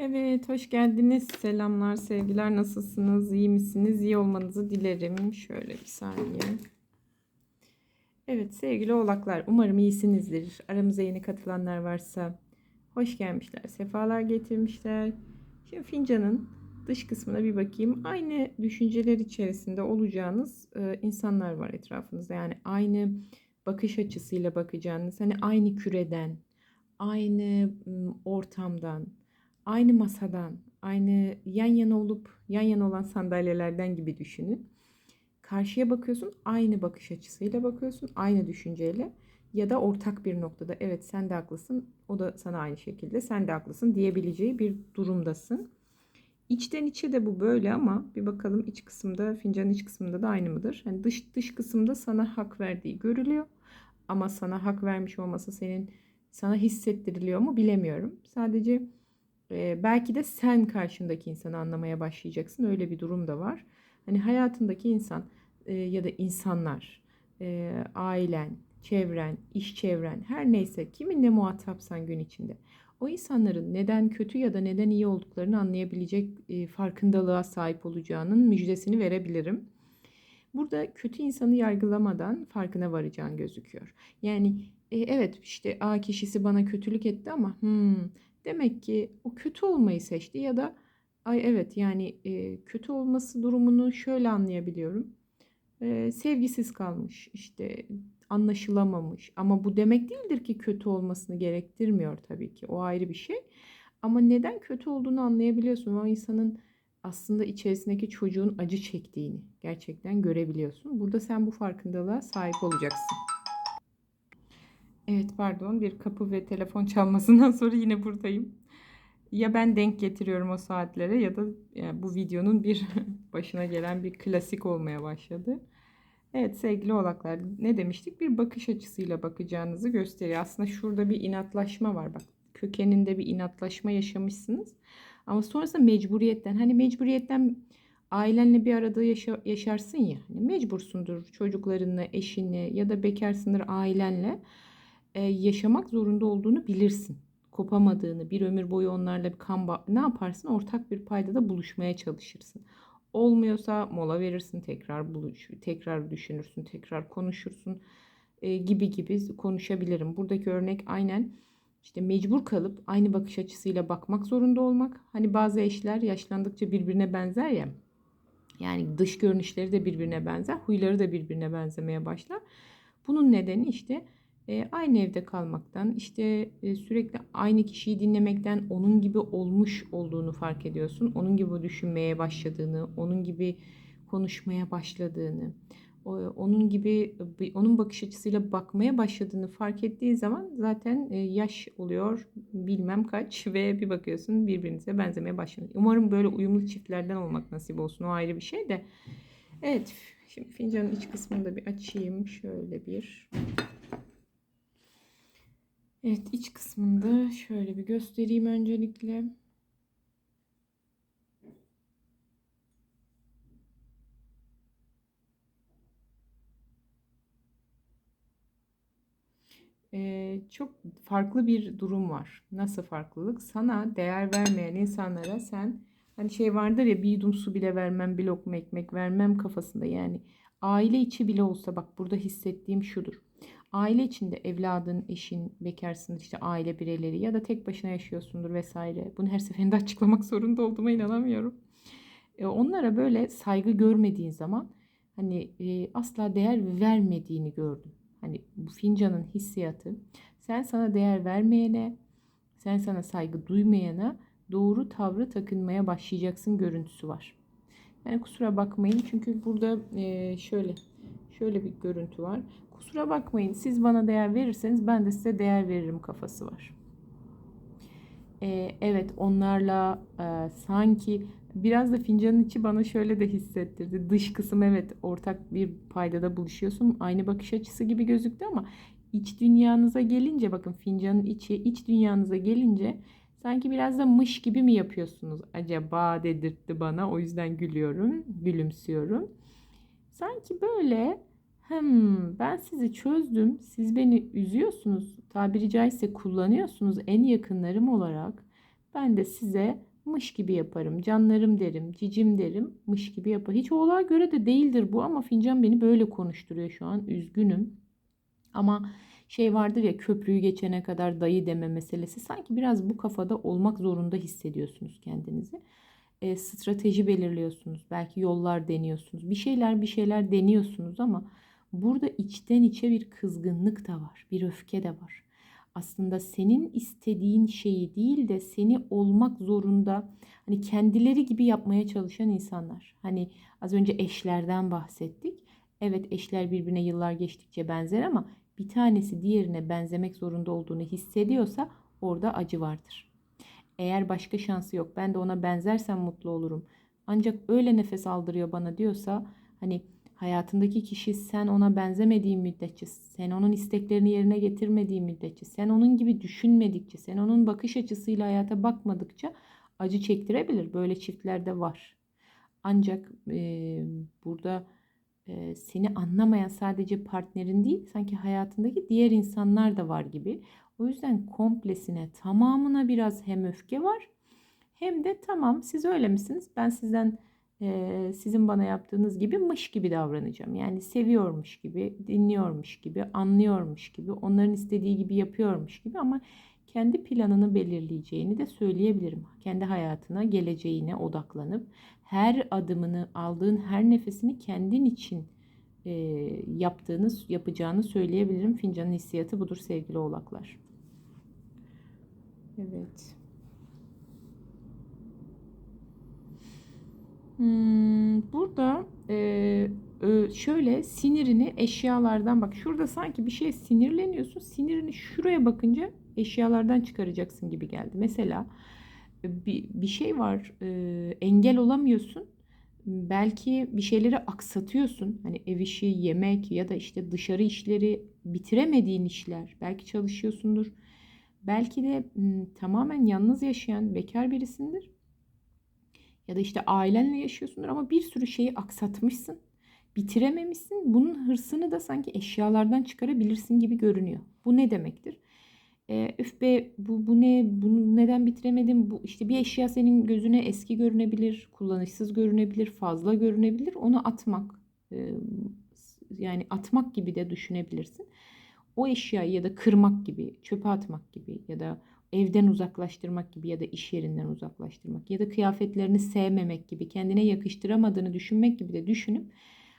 Evet, hoş geldiniz. Selamlar, sevgiler. Nasılsınız? İyi misiniz? İyi olmanızı dilerim. Şöyle bir saniye. Evet, sevgili oğlaklar, umarım iyisinizdir. Aramıza yeni katılanlar varsa hoş gelmişler, sefalar getirmişler. Şimdi fincanın dış kısmına bir bakayım. Aynı düşünceler içerisinde olacağınız e, insanlar var etrafınızda. Yani aynı bakış açısıyla bakacağınız, hani aynı küreden, aynı ortamdan, aynı masadan, aynı yan yana olup yan yana olan sandalyelerden gibi düşünün. Karşıya bakıyorsun, aynı bakış açısıyla bakıyorsun, aynı düşünceyle ya da ortak bir noktada evet sen de haklısın, o da sana aynı şekilde sen de haklısın diyebileceği bir durumdasın. İçten içe de bu böyle ama bir bakalım iç kısımda, fincanın iç kısmında da aynı mıdır? Yani dış dış kısımda sana hak verdiği görülüyor. Ama sana hak vermiş olması senin sana hissettiriliyor mu bilemiyorum. Sadece e, belki de sen karşındaki insanı anlamaya başlayacaksın. Öyle bir durum da var. Hani hayatındaki insan e, ya da insanlar, e, ailen, çevren, iş çevren her neyse kiminle muhatapsan gün içinde. O insanların neden kötü ya da neden iyi olduklarını anlayabilecek e, farkındalığa sahip olacağının müjdesini verebilirim. Burada kötü insanı yargılamadan farkına varacağın gözüküyor. Yani e, evet işte A kişisi bana kötülük etti ama hmm, demek ki o kötü olmayı seçti ya da ay evet yani e, kötü olması durumunu şöyle anlayabiliyorum. E, sevgisiz kalmış işte anlaşılamamış ama bu demek değildir ki kötü olmasını gerektirmiyor tabii ki o ayrı bir şey. Ama neden kötü olduğunu anlayabiliyorsun. O insanın aslında içerisindeki çocuğun acı çektiğini gerçekten görebiliyorsun. Burada sen bu farkındalığa sahip olacaksın. Evet pardon bir kapı ve telefon çalmasından sonra yine buradayım. Ya ben denk getiriyorum o saatlere ya da yani bu videonun bir başına gelen bir klasik olmaya başladı. Evet sevgili oğlaklar ne demiştik? Bir bakış açısıyla bakacağınızı gösteriyor. Aslında şurada bir inatlaşma var bak. Kökeninde bir inatlaşma yaşamışsınız. Ama sonrasında mecburiyetten hani mecburiyetten ailenle bir arada yaşa, yaşarsın ya. Hani mecbursundur çocuklarınla, eşinle ya da bekarsındır ailenle e, yaşamak zorunda olduğunu bilirsin. Kopamadığını, bir ömür boyu onlarla bir kan ne yaparsın? Ortak bir paydada buluşmaya çalışırsın. Olmuyorsa mola verirsin, tekrar buluş, tekrar düşünürsün, tekrar konuşursun e, gibi gibi konuşabilirim. Buradaki örnek aynen işte mecbur kalıp aynı bakış açısıyla bakmak zorunda olmak. Hani bazı eşler yaşlandıkça birbirine benzer ya. Yani dış görünüşleri de birbirine benzer, huyları da birbirine benzemeye başlar. Bunun nedeni işte e, aynı evde kalmaktan, işte e, sürekli aynı kişiyi dinlemekten onun gibi olmuş olduğunu fark ediyorsun. Onun gibi düşünmeye başladığını, onun gibi konuşmaya başladığını, onun gibi onun bakış açısıyla bakmaya başladığını fark ettiği zaman zaten e, yaş oluyor bilmem kaç ve bir bakıyorsun birbirinize benzemeye başlıyor. Umarım böyle uyumlu çiftlerden olmak nasip olsun. O ayrı bir şey de. Evet. Şimdi fincanın iç kısmını da bir açayım. Şöyle bir. Evet iç kısmında şöyle bir göstereyim öncelikle. Ee, çok farklı bir durum var. Nasıl farklılık? Sana değer vermeyen insanlara sen hani şey vardır ya bir yudum su bile vermem, bir lokma ekmek vermem kafasında. Yani aile içi bile olsa bak burada hissettiğim şudur. Aile içinde evladın, eşin, bekarsın işte aile bireyleri ya da tek başına yaşıyorsundur vesaire. Bunu her seferinde açıklamak zorunda olduğuma inanamıyorum. E, onlara böyle saygı görmediğin zaman hani e, asla değer vermediğini gördüm. Hani bu fincanın hissiyatı sen sana değer vermeyene, sen sana saygı duymayana doğru tavrı takınmaya başlayacaksın görüntüsü var. Yani kusura bakmayın çünkü burada e, şöyle şöyle bir görüntü var. Kusura bakmayın siz bana değer verirseniz ben de size değer veririm kafası var. E, evet onlarla e, sanki biraz da fincanın içi bana şöyle de hissettirdi. Dış kısım evet ortak bir paydada buluşuyorsun. Aynı bakış açısı gibi gözüktü ama iç dünyanıza gelince bakın fincanın içi iç dünyanıza gelince sanki biraz da mış gibi mi yapıyorsunuz acaba dedirtti bana. O yüzden gülüyorum, gülümsüyorum. Sanki böyle hmm, ben sizi çözdüm, siz beni üzüyorsunuz, tabiri caizse kullanıyorsunuz en yakınlarım olarak. Ben de size mış gibi yaparım. Canlarım derim, cicim derim, mış gibi yapar. Hiç oğlağa göre de değildir bu ama fincan beni böyle konuşturuyor şu an. Üzgünüm. Ama şey vardır ya köprüyü geçene kadar dayı deme meselesi. Sanki biraz bu kafada olmak zorunda hissediyorsunuz kendinizi. E, strateji belirliyorsunuz. Belki yollar deniyorsunuz. Bir şeyler bir şeyler deniyorsunuz ama burada içten içe bir kızgınlık da var. Bir öfke de var aslında senin istediğin şeyi değil de seni olmak zorunda hani kendileri gibi yapmaya çalışan insanlar. Hani az önce eşlerden bahsettik. Evet eşler birbirine yıllar geçtikçe benzer ama bir tanesi diğerine benzemek zorunda olduğunu hissediyorsa orada acı vardır. Eğer başka şansı yok ben de ona benzersem mutlu olurum. Ancak öyle nefes aldırıyor bana diyorsa hani hayatındaki kişi sen ona benzemediğin müddetçe, sen onun isteklerini yerine getirmediğin müddetçe, sen onun gibi düşünmedikçe, sen onun bakış açısıyla hayata bakmadıkça acı çektirebilir. Böyle çiftler de var. Ancak e, burada e, seni anlamayan sadece partnerin değil, sanki hayatındaki diğer insanlar da var gibi. O yüzden komplesine, tamamına biraz hem öfke var hem de tamam siz öyle misiniz? Ben sizden e, sizin bana yaptığınız gibi mış gibi davranacağım. Yani seviyormuş gibi, dinliyormuş gibi, anlıyormuş gibi, onların istediği gibi yapıyormuş gibi ama kendi planını belirleyeceğini de söyleyebilirim. Kendi hayatına, geleceğine odaklanıp her adımını, aldığın her nefesini kendin için e, yaptığını, yapacağını söyleyebilirim. Fincanın hissiyatı budur sevgili oğlaklar. Evet. Hmm, burada e, şöyle sinirini eşyalardan bak şurada sanki bir şey sinirleniyorsun. Sinirini şuraya bakınca eşyalardan çıkaracaksın gibi geldi. Mesela e, bir, bir şey var e, engel olamıyorsun. Belki bir şeyleri aksatıyorsun. Hani ev işi, yemek ya da işte dışarı işleri bitiremediğin işler. Belki çalışıyorsundur. Belki de tamamen yalnız yaşayan bekar birisindir ya da işte ailenle yaşıyorsundur ama bir sürü şeyi aksatmışsın. Bitirememişsin. Bunun hırsını da sanki eşyalardan çıkarabilirsin gibi görünüyor. Bu ne demektir? E, üf be bu, bu ne bunu neden bitiremedim bu işte bir eşya senin gözüne eski görünebilir kullanışsız görünebilir fazla görünebilir onu atmak e, yani atmak gibi de düşünebilirsin o eşyayı ya da kırmak gibi çöpe atmak gibi ya da evden uzaklaştırmak gibi ya da iş yerinden uzaklaştırmak ya da kıyafetlerini sevmemek gibi kendine yakıştıramadığını düşünmek gibi de düşünüp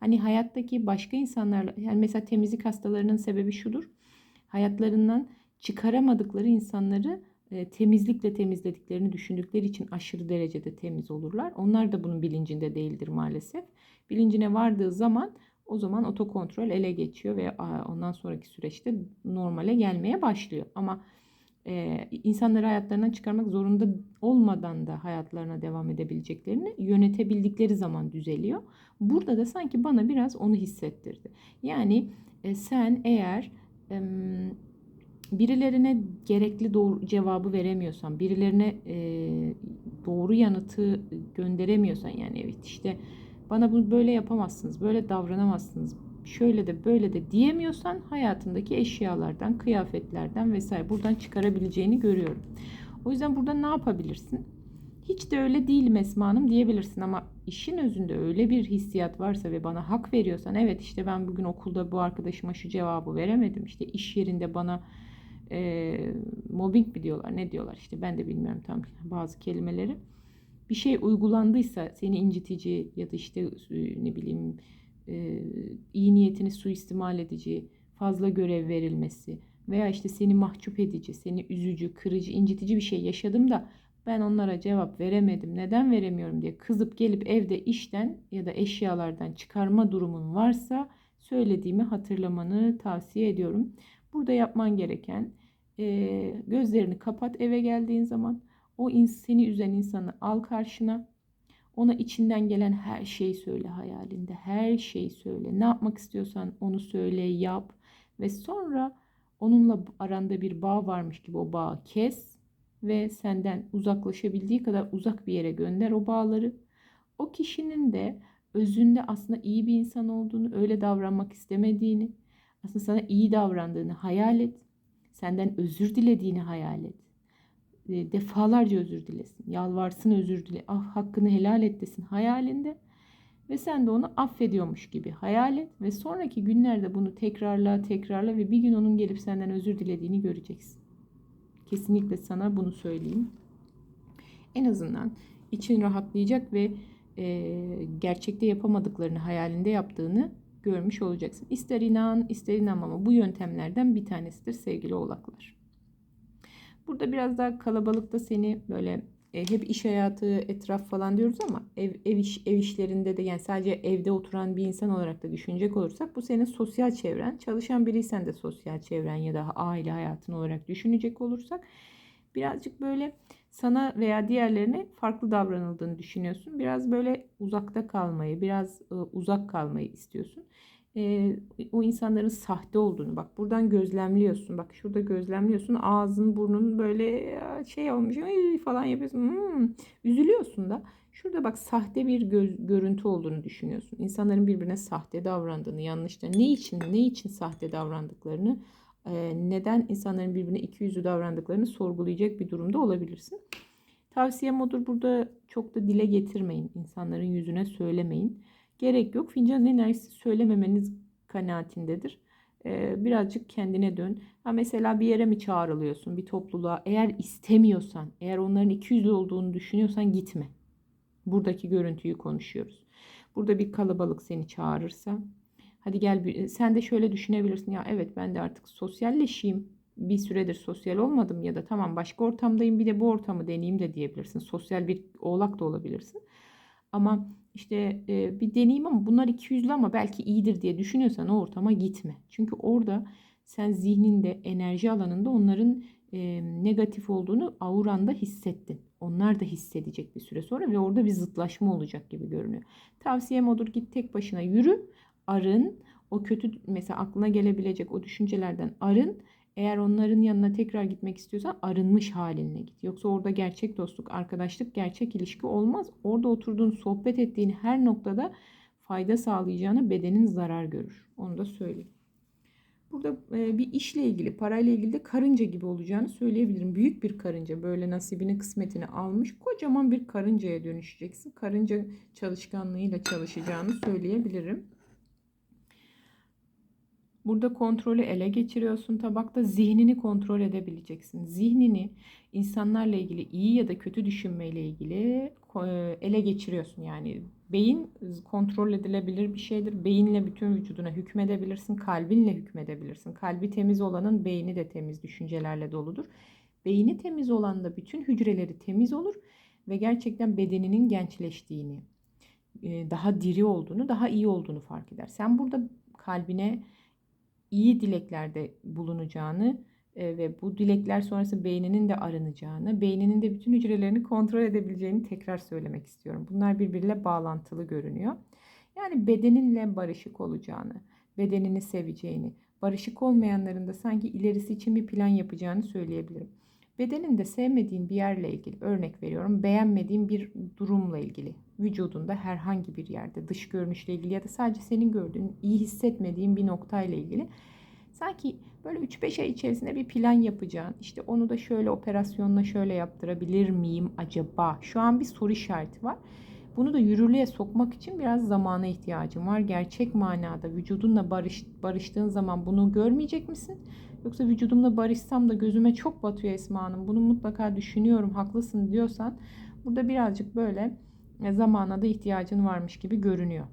hani hayattaki başka insanlarla yani mesela temizlik hastalarının sebebi şudur. Hayatlarından çıkaramadıkları insanları e, temizlikle temizlediklerini düşündükleri için aşırı derecede temiz olurlar. Onlar da bunun bilincinde değildir maalesef. Bilincine vardığı zaman o zaman otokontrol ele geçiyor ve ondan sonraki süreçte normale gelmeye başlıyor. Ama e, insanları hayatlarından çıkarmak zorunda olmadan da hayatlarına devam edebileceklerini yönetebildikleri zaman düzeliyor. Burada da sanki bana biraz onu hissettirdi. Yani e, sen eğer e, birilerine gerekli doğru cevabı veremiyorsan, birilerine e, doğru yanıtı gönderemiyorsan yani evet işte bana bunu böyle yapamazsınız, böyle davranamazsınız, şöyle de böyle de diyemiyorsan hayatındaki eşyalardan, kıyafetlerden vesaire buradan çıkarabileceğini görüyorum. O yüzden burada ne yapabilirsin? Hiç de öyle değilim Esma Hanım diyebilirsin ama işin özünde öyle bir hissiyat varsa ve bana hak veriyorsan evet işte ben bugün okulda bu arkadaşıma şu cevabı veremedim. İşte iş yerinde bana e, mobbing mi diyorlar ne diyorlar işte ben de bilmiyorum tam bazı kelimeleri. Bir şey uygulandıysa seni incitici ya da işte ne bileyim e, iyi niyetini suistimal edici, fazla görev verilmesi veya işte seni mahcup edici, seni üzücü, kırıcı, incitici bir şey yaşadım da ben onlara cevap veremedim, neden veremiyorum diye kızıp gelip evde işten ya da eşyalardan çıkarma durumun varsa söylediğimi hatırlamanı tavsiye ediyorum. Burada yapman gereken e, gözlerini kapat eve geldiğin zaman o seni üzen insanı al karşına ona içinden gelen her şeyi söyle hayalinde. Her şeyi söyle. Ne yapmak istiyorsan onu söyle, yap. Ve sonra onunla aranda bir bağ varmış gibi o bağı kes. Ve senden uzaklaşabildiği kadar uzak bir yere gönder o bağları. O kişinin de özünde aslında iyi bir insan olduğunu, öyle davranmak istemediğini, aslında sana iyi davrandığını hayal et. Senden özür dilediğini hayal et defalarca özür dilesin. Yalvarsın özür dile. Ah hakkını helal et desin hayalinde. Ve sen de onu affediyormuş gibi hayal et. Ve sonraki günlerde bunu tekrarla tekrarla ve bir gün onun gelip senden özür dilediğini göreceksin. Kesinlikle sana bunu söyleyeyim. En azından için rahatlayacak ve e, gerçekte yapamadıklarını hayalinde yaptığını görmüş olacaksın. İster inan ister inanmama bu yöntemlerden bir tanesidir sevgili oğlaklar. Burada biraz daha kalabalıkta seni böyle e, hep iş hayatı, etraf falan diyoruz ama ev, ev, iş, ev işlerinde de yani sadece evde oturan bir insan olarak da düşünecek olursak bu senin sosyal çevren. Çalışan biriysen de sosyal çevren ya da aile hayatın olarak düşünecek olursak birazcık böyle sana veya diğerlerine farklı davranıldığını düşünüyorsun. Biraz böyle uzakta kalmayı, biraz e, uzak kalmayı istiyorsun. E, o insanların sahte olduğunu bak buradan gözlemliyorsun. Bak şurada gözlemliyorsun. Ağzın, burnun böyle şey olmuş falan yapıyorsun. Hmm, üzülüyorsun da. Şurada bak sahte bir göz, görüntü olduğunu düşünüyorsun. İnsanların birbirine sahte davrandığını, yanlışta ne için ne için sahte davrandıklarını neden insanların birbirine iki yüzlü davrandıklarını sorgulayacak bir durumda olabilirsin. Tavsiyem odur burada çok da dile getirmeyin. İnsanların yüzüne söylemeyin. Gerek yok. Fincanın enerjisi söylememeniz kanaatindedir. Birazcık kendine dön. Ha mesela bir yere mi çağrılıyorsun bir topluluğa? Eğer istemiyorsan, eğer onların iki yüzlü olduğunu düşünüyorsan gitme. Buradaki görüntüyü konuşuyoruz. Burada bir kalabalık seni çağırırsa Hadi gel sen de şöyle düşünebilirsin. Ya evet ben de artık sosyalleşeyim. Bir süredir sosyal olmadım ya da tamam başka ortamdayım bir de bu ortamı deneyeyim de diyebilirsin. Sosyal bir oğlak da olabilirsin. Ama işte e, bir deneyeyim ama bunlar iki yüzlü ama belki iyidir diye düşünüyorsan o ortama gitme. Çünkü orada sen zihninde, enerji alanında onların e, negatif olduğunu auranda hissettin. Onlar da hissedecek bir süre sonra ve orada bir zıtlaşma olacak gibi görünüyor. Tavsiyem odur git tek başına yürü arın. O kötü mesela aklına gelebilecek o düşüncelerden arın. Eğer onların yanına tekrar gitmek istiyorsan arınmış haline git. Yoksa orada gerçek dostluk, arkadaşlık, gerçek ilişki olmaz. Orada oturduğun, sohbet ettiğin her noktada fayda sağlayacağına bedenin zarar görür. Onu da söyleyeyim. Burada e, bir işle ilgili, parayla ilgili de karınca gibi olacağını söyleyebilirim. Büyük bir karınca böyle nasibini, kısmetini almış kocaman bir karıncaya dönüşeceksin. Karınca çalışkanlığıyla çalışacağını söyleyebilirim. Burada kontrolü ele geçiriyorsun tabakta zihnini kontrol edebileceksin. Zihnini insanlarla ilgili iyi ya da kötü düşünmeyle ilgili e, ele geçiriyorsun. Yani beyin kontrol edilebilir bir şeydir. Beyinle bütün vücuduna hükmedebilirsin. Kalbinle hükmedebilirsin. Kalbi temiz olanın beyni de temiz düşüncelerle doludur. Beyni temiz olan da bütün hücreleri temiz olur ve gerçekten bedeninin gençleştiğini, e, daha diri olduğunu, daha iyi olduğunu fark eder. Sen burada kalbine iyi dileklerde bulunacağını e, ve bu dilekler sonrası beyninin de arınacağını, beyninin de bütün hücrelerini kontrol edebileceğini tekrar söylemek istiyorum. Bunlar birbiriyle bağlantılı görünüyor. Yani bedeninle barışık olacağını, bedenini seveceğini, barışık olmayanların da sanki ilerisi için bir plan yapacağını söyleyebilirim. Bedeninde sevmediğin bir yerle ilgili örnek veriyorum. Beğenmediğin bir durumla ilgili. Vücudunda herhangi bir yerde dış görünüşle ilgili ya da sadece senin gördüğün iyi hissetmediğin bir noktayla ilgili. Sanki böyle 3-5 ay içerisinde bir plan yapacağın. İşte onu da şöyle operasyonla şöyle yaptırabilir miyim acaba? Şu an bir soru işareti var. Bunu da yürürlüğe sokmak için biraz zamana ihtiyacım var. Gerçek manada vücudunla barış, barıştığın zaman bunu görmeyecek misin? Yoksa vücudumla barışsam da gözüme çok batıyor Esma Hanım. Bunu mutlaka düşünüyorum, haklısın diyorsan burada birazcık böyle e, zamana da ihtiyacın varmış gibi görünüyor.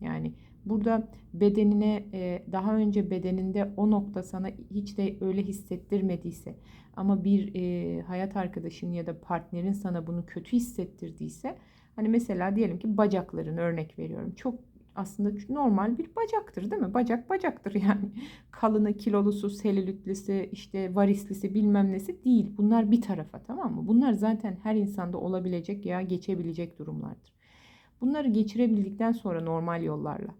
Yani burada bedenine e, daha önce bedeninde o nokta sana hiç de öyle hissettirmediyse ama bir e, hayat arkadaşın ya da partnerin sana bunu kötü hissettirdiyse hani mesela diyelim ki bacakların örnek veriyorum. Çok aslında normal bir bacaktır değil mi? Bacak bacaktır yani. Kalını, kilolusu, selülitlisi, işte varislisi bilmem nesi değil. Bunlar bir tarafa tamam mı? Bunlar zaten her insanda olabilecek ya geçebilecek durumlardır. Bunları geçirebildikten sonra normal yollarla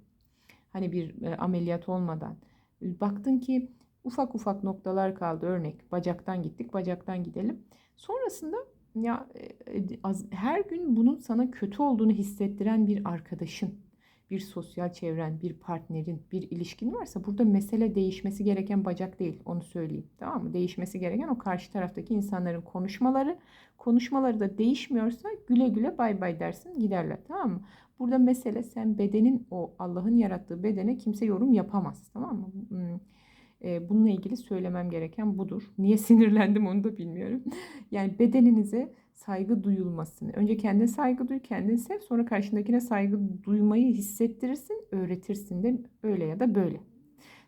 hani bir e, ameliyat olmadan baktın ki ufak ufak noktalar kaldı örnek bacaktan gittik bacaktan gidelim. Sonrasında ya e, her gün bunun sana kötü olduğunu hissettiren bir arkadaşın bir sosyal çevren, bir partnerin, bir ilişkin varsa burada mesele değişmesi gereken bacak değil. Onu söyleyeyim. Tamam mı? Değişmesi gereken o karşı taraftaki insanların konuşmaları. Konuşmaları da değişmiyorsa güle güle bay bay dersin giderler. Tamam mı? Burada mesele sen bedenin o Allah'ın yarattığı bedene kimse yorum yapamaz. Tamam mı? Hmm. E, Bununla ilgili söylemem gereken budur. Niye sinirlendim onu da bilmiyorum. Yani bedeninize saygı duyulmasını. Önce kendine saygı duy, kendini sev. Sonra karşındakine saygı duymayı hissettirirsin, öğretirsin de öyle ya da böyle.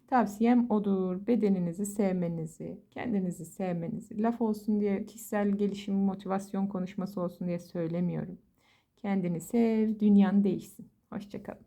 Tavsiyem odur. Bedeninizi sevmenizi, kendinizi sevmenizi. Laf olsun diye, kişisel gelişim, motivasyon konuşması olsun diye söylemiyorum. Kendini sev, dünyan değişsin. Hoşçakalın.